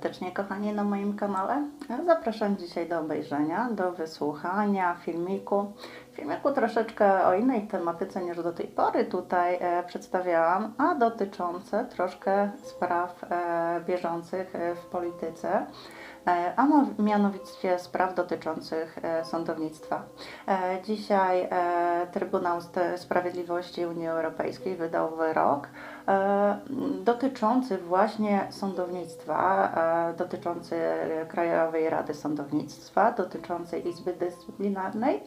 Serdecznie, kochani, na moim kanale. Zapraszam dzisiaj do obejrzenia, do wysłuchania filmiku. Filmiku troszeczkę o innej tematyce niż do tej pory tutaj e, przedstawiałam, a dotyczące troszkę spraw e, bieżących e, w polityce. E, a mianowicie spraw dotyczących e, sądownictwa. E, Dzisiaj e, Trybunał Sprawiedliwości Unii Europejskiej wydał wyrok e, dotyczący właśnie sądownictwa, e, dotyczący Krajowej Rady Sądownictwa, dotyczący Izby Dyscyplinarnej.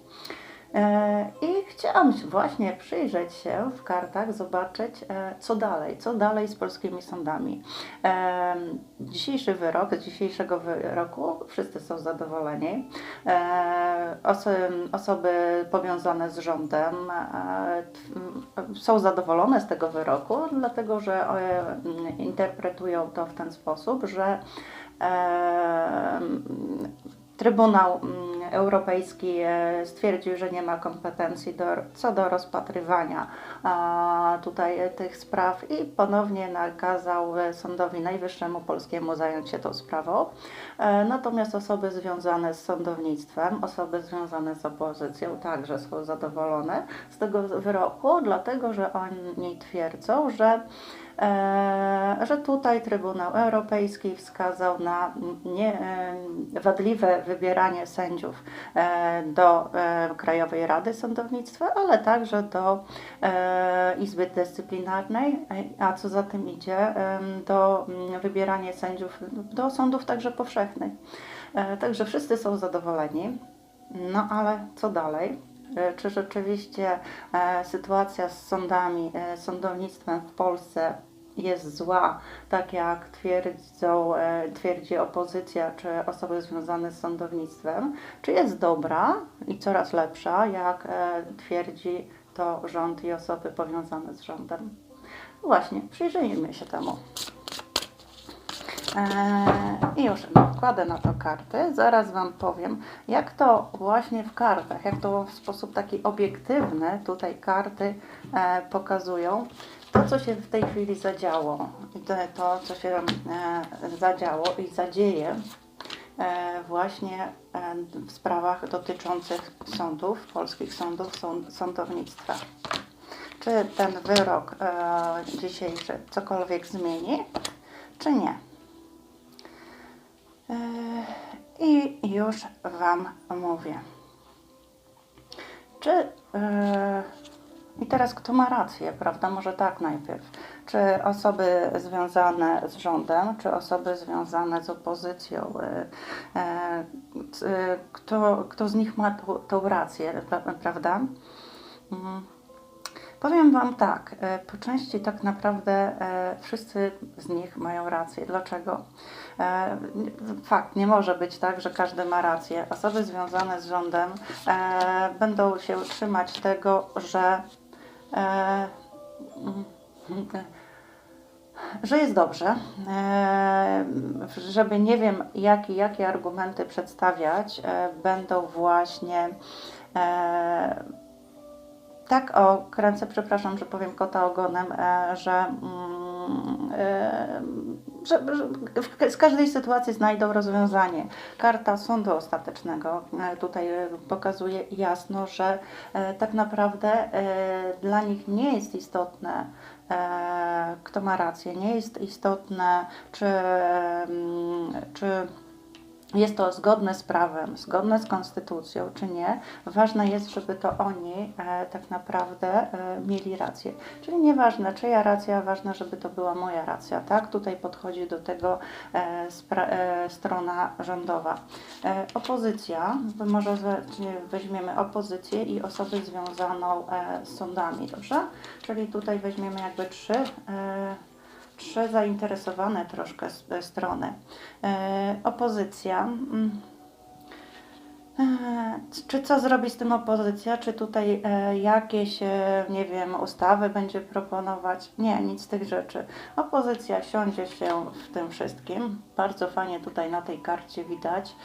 E, I chciałam właśnie przyjrzeć się w kartach, zobaczyć, e, co dalej, co dalej z polskimi sądami. E, Dzisiejszy wyrok, z dzisiejszego wyroku wszyscy są zadowoleni. Oso- osoby powiązane z rządem są zadowolone z tego wyroku, dlatego że interpretują to w ten sposób, że Trybunał mm, Europejski e, stwierdził, że nie ma kompetencji do, co do rozpatrywania tutaj tych spraw i ponownie nakazał e, Sądowi Najwyższemu Polskiemu zająć się tą sprawą. E, Natomiast osoby związane z sądownictwem, osoby związane z opozycją także są zadowolone z tego wyroku, dlatego że oni twierdzą, że że tutaj Trybunał Europejski wskazał na nie, e, wadliwe wybieranie sędziów e, do e, Krajowej Rady Sądownictwa, ale także do e, Izby Dyscyplinarnej, e, a co za tym idzie, e, do mm, wybierania sędziów do sądów także powszechnych. E, Także wszyscy są zadowoleni. No ale co dalej? E, Czy rzeczywiście e, sytuacja z sądami, e, sądownictwem w Polsce jest zła, tak jak twierdzą, twierdzi opozycja czy osoby związane z sądownictwem, czy jest dobra i coraz lepsza, jak twierdzi to rząd i osoby powiązane z rządem? Właśnie, przyjrzyjmy się temu. Eee, I już kładę na to karty. Zaraz Wam powiem, jak to właśnie w kartach, jak to w sposób taki obiektywny tutaj karty e, pokazują to, co się w tej chwili zadziało to, co się e, zadziało i zadzieje właśnie w sprawach dotyczących sądów, polskich sądów, sąd, sądownictwa. Czy ten wyrok dzisiejszy cokolwiek zmieni, czy nie? E, I już Wam mówię. Czy e, i teraz kto ma rację, prawda? Może tak najpierw. Czy osoby związane z rządem, czy osoby związane z opozycją? c- Kto, kto z nich ma tą, tą rację, pra- prawda? Powiem Wam tak, e, po części tak naprawdę e, wszyscy z nich mają rację. Dlaczego? E, Fakt, nie może być tak, że każdy ma rację. Osoby związane z rządem będą się trzymać tego, że, że jest dobrze, żeby nie wiem, jakie, jakie argumenty przedstawiać, będą właśnie tak kręcę, przepraszam, że powiem kota ogonem, e, że, mm, e, że, że w- z każdej sytuacji znajdą rozwiązanie. Karta sądu ostatecznego e, tutaj pokazuje jasno, że tak naprawdę dla nich nie jest istotne, kto ma rację, nie jest istotne, czy, czy jest to zgodne z prawem, zgodne z konstytucją, czy nie. Ważne jest, żeby to oni e, tak naprawdę e, mieli rację. Czyli nieważne, czyja racja, ważne, żeby to była moja racja. Tak? Tutaj podchodzi do tego e, e, strona rządowa. E, opozycja, może we- weźmiemy opozycję i osobę związaną e, z sądami, dobrze? Czyli tutaj weźmiemy jakby trzy. E, trzy zainteresowane troszkę s- strony. E, opozycja. mm, e, Czy co zrobi z tym opozycja? Czy tutaj e, jakieś, e, nie wiem, ustawy będzie proponować? Nie, nic z tych rzeczy. Opozycja siądzie się w tym wszystkim. Bardzo fajnie tutaj na tej karcie widać.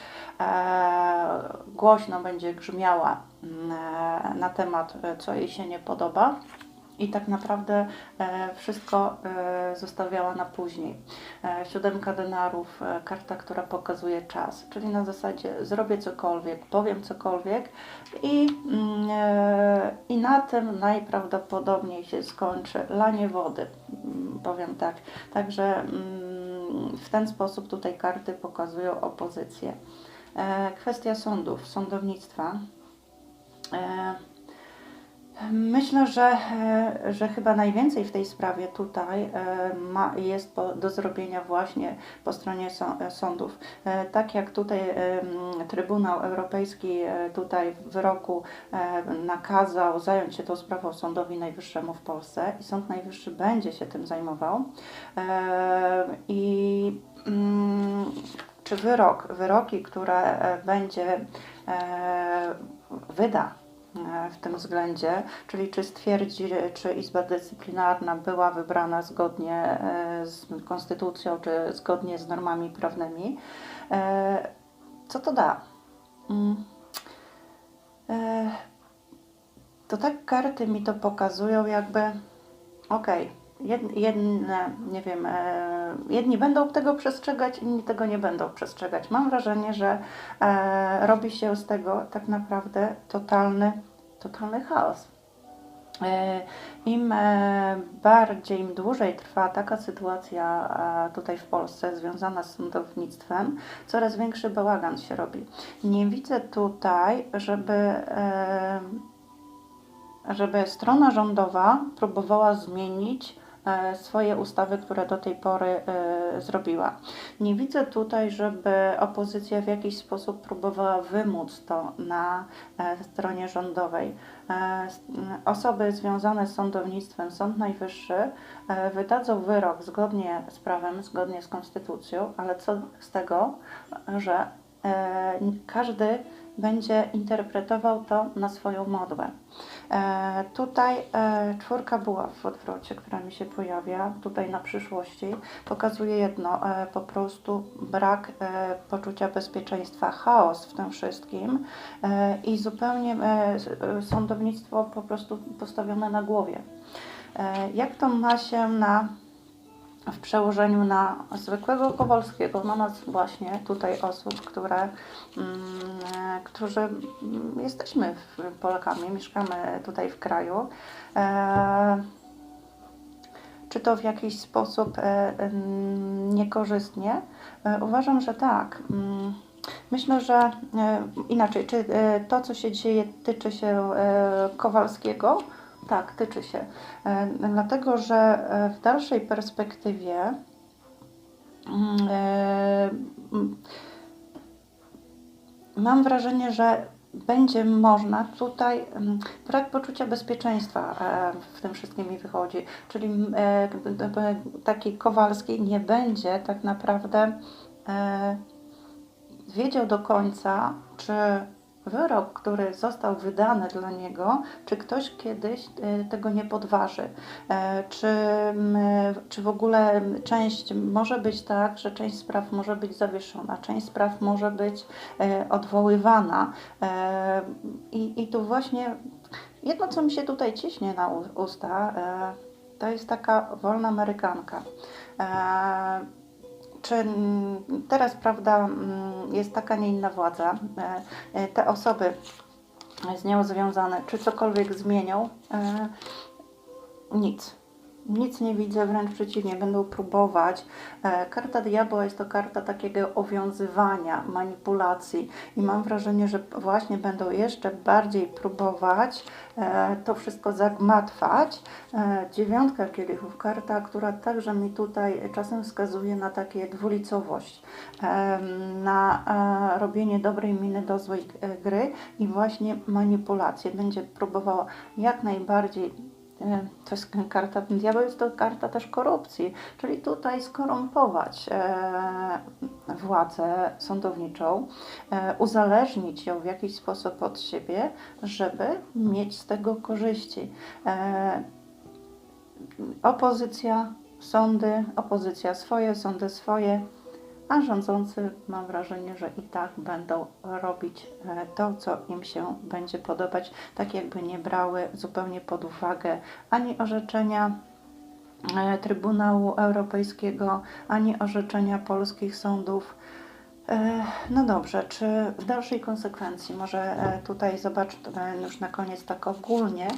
E, głośno będzie grzmiała mm, e, na temat, e, co jej się nie podoba. I tak naprawdę e, wszystko e, zostawiała na później. E, siódemka denarów, karta, która pokazuje czas, czyli na zasadzie zrobię cokolwiek, powiem cokolwiek i, mm, i na tym najprawdopodobniej się skończy lanie wody, mm, powiem tak. Także mm, w ten sposób tutaj karty pokazują opozycję. Kwestia sądów, sądownictwa. Myślę, że, e, że chyba najwięcej w tej sprawie tutaj e, ma, jest do zrobienia właśnie po stronie e, sądów. Tak jak tutaj Trybunał Europejski tutaj w wyroku nakazał zająć się tą sprawą Sądowi Najwyższemu w Polsce i Sąd Najwyższy będzie się tym zajmował. I mm, czy wyrok, wyroki, które będzie wyda w tym względzie, czyli czy stwierdzi, czy Izba Dyscyplinarna była wybrana zgodnie e, z konstytucją, czy zgodnie z normami prawnymi. E, Co to da? Mm. E, To tak karty mi to pokazują, jakby okej, jed- jedne, nie wiem, e, jedni będą tego przestrzegać, inni tego nie będą przestrzegać. Mam wrażenie, że e, robi się z tego tak naprawdę totalny, totalny chaos. E, Im bardziej, im dłużej trwa taka sytuacja tutaj w Polsce związana z sądownictwem, coraz większy bałagan się robi. Nie widzę tutaj, żeby, żeby strona rządowa próbowała zmienić swoje ustawy, które do tej pory e, zrobiła. Nie widzę tutaj, żeby opozycja w jakiś sposób próbowała wymóc to na e, stronie rządowej. E, Osoby związane z sądownictwem, Sąd Najwyższy e, wydadzą wyrok zgodnie z prawem, zgodnie z konstytucją, ale co z tego, że e, każdy będzie interpretował to na swoją modłę. E, tutaj e, czwórka buław w odwrocie, która mi się pojawia tutaj na przyszłości, pokazuje jedno, e, po prostu brak e, poczucia bezpieczeństwa, chaos w tym wszystkim e, i zupełnie e, e, sądownictwo po prostu postawione na głowie. E, jak to ma się na w przełożeniu na zwykłego Kowalskiego, na nas właśnie tutaj osób, które, mm, którzy mm, jesteśmy Polakami, mieszkamy tutaj w kraju. E, czy to w jakiś sposób e, mm, niekorzystnie? E, uważam, że tak. Myślę, że inaczej, czy to, co się dzieje, tyczy się Kowalskiego? Tak, tyczy się. E, Dlatego, że e, w dalszej perspektywie mm, e, mam wrażenie, że będzie można tutaj mm, brak poczucia bezpieczeństwa w tym wszystkim mi wychodzi. Czyli taki Kowalski nie będzie tak naprawdę wiedział do końca, czy wyrok, który został wydany dla niego, czy ktoś kiedyś e, tego nie podważy. E, Czy, czy w ogóle część może być tak, że część spraw może być zawieszona, część spraw może być e, odwoływana. I, I tu właśnie jedno, co mi się tutaj ciśnie na usta, to jest taka wolna Amerykanka. Czy teraz, prawda, jest taka, nie inna władza, e, e, te osoby z nią związane, czy cokolwiek zmienią? E, Nic. Nic nie widzę, wręcz przeciwnie, będą próbować. E, Karta diabła jest to karta takiego owiązywania, manipulacji i mam wrażenie, że właśnie będą jeszcze bardziej próbować e, to wszystko zagmatwać. E, Dziewiątka kielichów, karta, która także mi tutaj czasem wskazuje na takie dwulicowość, na robienie dobrej miny do złej gry i właśnie manipulację. Będzie próbowała jak najbardziej To jest karta, diabeł jest to karta też korupcji, czyli tutaj skorumpować e, władzę sądowniczą, e, uzależnić ją w jakiś sposób od siebie, żeby mieć z tego korzyści. E, opozycja, sądy, opozycja swoje, sądy swoje, a rządzący mam wrażenie, że i tak będą robić e, to, co im się będzie podobać, tak jakby nie brały zupełnie pod uwagę ani orzeczenia e, Trybunału Europejskiego, ani orzeczenia polskich sądów. E, No dobrze, czy w dalszej konsekwencji, może tutaj zobaczmy już na koniec tak ogólnie.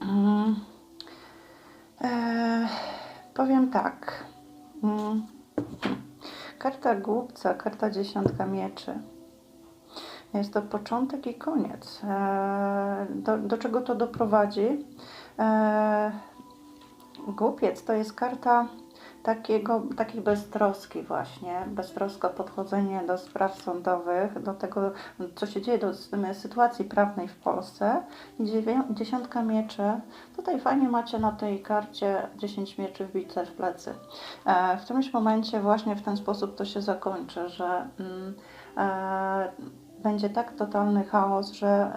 Mm. Powiem tak. Mm. Karta głupca, karta dziesiątka mieczy. Jest to początek i koniec. E, do, do czego to doprowadzi? E, Głupiec to jest karta takiego, takiej beztroski właśnie, beztroska podchodzenie do spraw sądowych, do tego, co się dzieje, do sytuacji prawnej w Polsce. Dziesiątka mieczy, tutaj fajnie macie na tej karcie 10 mieczy wbite w plecy. E, w którymś momencie właśnie w ten sposób to się zakończy, że mm, e, będzie tak totalny chaos, że,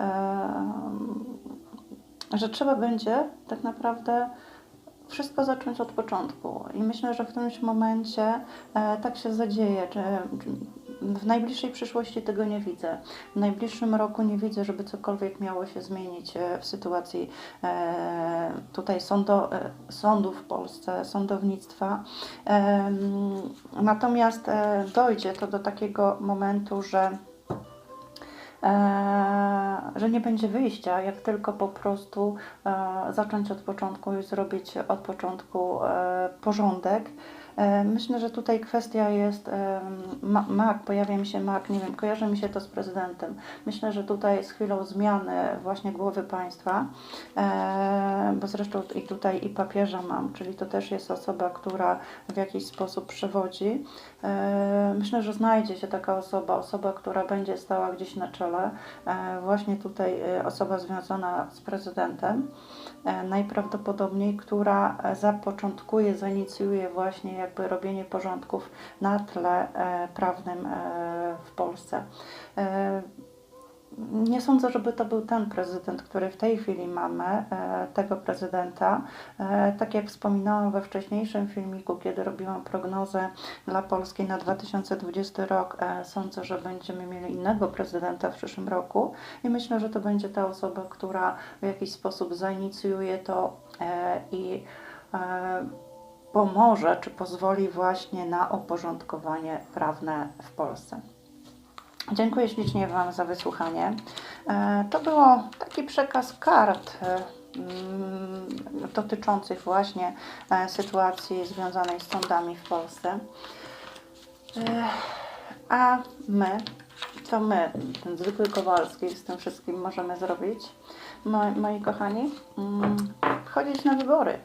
e, że trzeba będzie tak naprawdę wszystko zacząć od początku. I myślę, że w którymś momencie e, tak się zadzieje. Czy, czy w najbliższej przyszłości tego nie widzę. W najbliższym roku nie widzę, żeby cokolwiek miało się zmienić e, w sytuacji e, tutaj sądo, e, sądów w Polsce, sądownictwa. Em, natomiast e, dojdzie to do takiego momentu, że e, że nie będzie wyjścia, jak tylko po prostu e, zacząć od początku i zrobić od początku e, porządek. E, Myślę, że tutaj kwestia jest e, ma- mak, pojawia mi się mak, nie wiem, kojarzy mi się to z prezydentem. Myślę, że tutaj z chwilą zmiany właśnie głowy państwa, e, bo zresztą i tutaj i papieża mam, czyli to też jest osoba, która w jakiś sposób przewodzi. Myślę, że znajdzie się taka osoba, osoba, która będzie stała gdzieś na czele, właśnie tutaj osoba związana z prezydentem, najprawdopodobniej, która e, zapoczątkuje, zainicjuje właśnie jakby robienie porządków na tle e, prawnym e, w Polsce. Nie sądzę, żeby to był ten prezydent, który w tej chwili mamy, e, tego prezydenta. E, Tak jak wspominałam we wcześniejszym filmiku, kiedy robiłam prognozę dla Polski na 2020 rok, e, sądzę, że będziemy mieli innego prezydenta w przyszłym roku i myślę, że to będzie ta osoba, która w jakiś sposób zainicjuje to i pomoże, czy pozwoli właśnie na oporządkowanie prawne w Polsce. Dziękuję ślicznie Wam za wysłuchanie. E, To było taki przekaz kart e, mm, dotyczących właśnie e, sytuacji związanej z sądami w Polsce. A my, co my, ten zwykły Kowalski, z tym wszystkim możemy zrobić, moi, moi kochani? Mm, Chodzić na wybory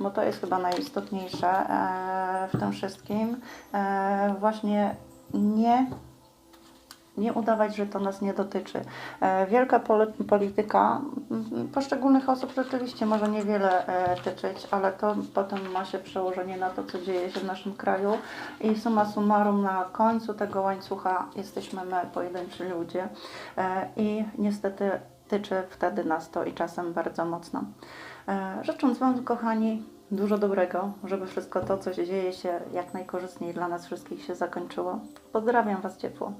bo to jest chyba najistotniejsze w tym wszystkim. Właśnie nie nie udawać, że to nas nie dotyczy. E, Wielka poli- polityka mm, poszczególnych osób rzeczywiście może niewiele e, tyczyć, ale to potem ma się przełożenie na to, co dzieje się w naszym kraju i summa summarum na końcu tego łańcucha jesteśmy my, pojedynczy ludzie e, i niestety tyczy wtedy nas to i czasem bardzo mocno. Życząc Wam, kochani, dużo dobrego, żeby wszystko to, co się dzieje się jak najkorzystniej dla nas wszystkich się zakończyło. Pozdrawiam Was ciepło.